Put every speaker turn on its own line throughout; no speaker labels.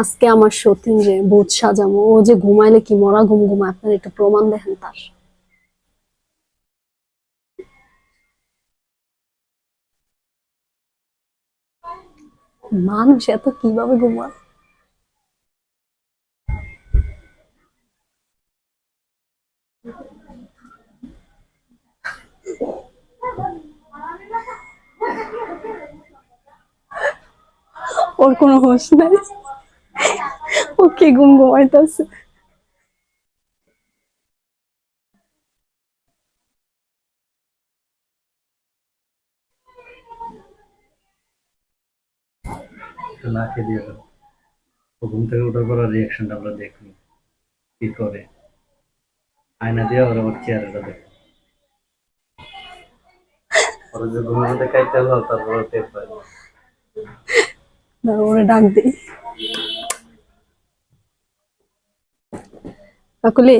আজকে আমার সতীন যে ভূত সাজামো, ও যে ঘুমাইলে কি মরা ঘুম ঘুমায়? আপনার একটা প্রমাণ দেখেন তার। মানুষ এত কীভাবে ঘুমায়? ওর কোনো হোশ নাই। ও কে ঘুম ঘুমাইতেছে।
একটু না খেয়ে দিয়ে দাও ঘুম থেকে ওঠার পর রিয়াকশনটা আমরা দেখি কি করে? আয়না দিয়ে ওরা ওর চেয়ারটা দেখো। ওরা যে ঘুমের মধ্যে খাইতে হলো তারপর পায়
ওরে ডাক দিই।
উপরে।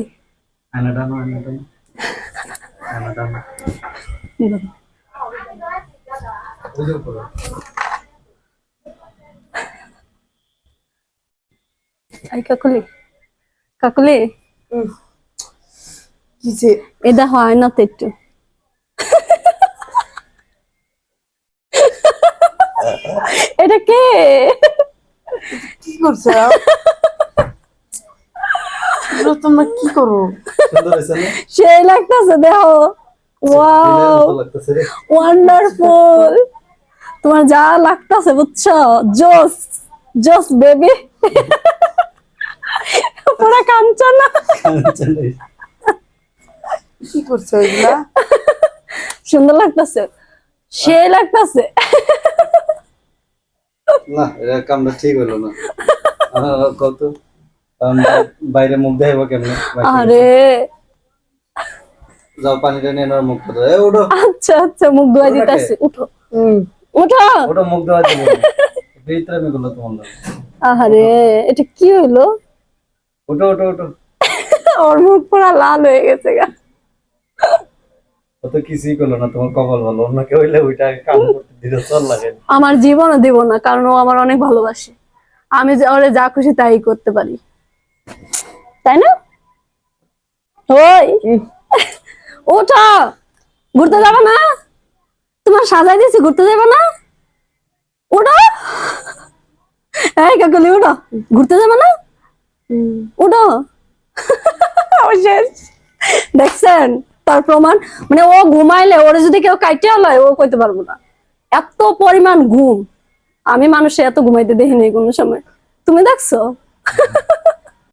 এই কাকুলি। কাকুলি? এটা হয় না তো একটু। এটা কে?
কি করছ? এগুলো তোমরা কি করো?
সুন্দর হয়েছে না?
সেই লাগতেছে দেখো। ওয়াও ওয়ান্ডারফুল তোমার যা লাগতেছে বুঝছ? জোস জোস বেবি পুরা কাঞ্চনা।
কি করছ এগুলা?
সুন্দর লাগতেছে। সেই লাগতেছে।
না এটা কামটা ঠিক হলো না। কত? বাইরে মুখ দেখাবো কেমনে?
আরে।
যাও নিয়ে নেওয়ার মুখ ধরে। ওটো
আচ্ছা আচ্ছা মুখ ধোয়া? দিতেছি। উঠো। উঠো।
মুখ যাবে ভিতরে আমি গুলো তোমার
এটা কি
ওটো
ওর মুখ পুরা লাল হয়ে গেছে গা।
অত কিছুই করল না তোমার কপাল ভালো। অন্য কেউ হইলে ওইটা কাম করতে দিতে চল লাগে।
আমার জীবনও দিব না কারণ ও আমার অনেক ভালোবাসে। আমি ওরে যা খুশি তাই করতে পারি। তাই না? ওই। ওঠা। ঘুরতে যাবে না? তোমার সাজাই দিয়েছি ঘুরতে যাবে না? ওঠো। এই কাকলি ওঠো। ঘুরতে যাবে না? ওঠো। ও শেষ। দেখছেন? তার প্রমাণ? মানে ও ঘুমাইলে ওরে যদি কেউ কাইটে লয় ও কইতে পারব না। এত পরিমাণ ঘুম। আমি মানুষে এত ঘুমাইতে দেখিনি কোনো সময়। তুমি দেখছ?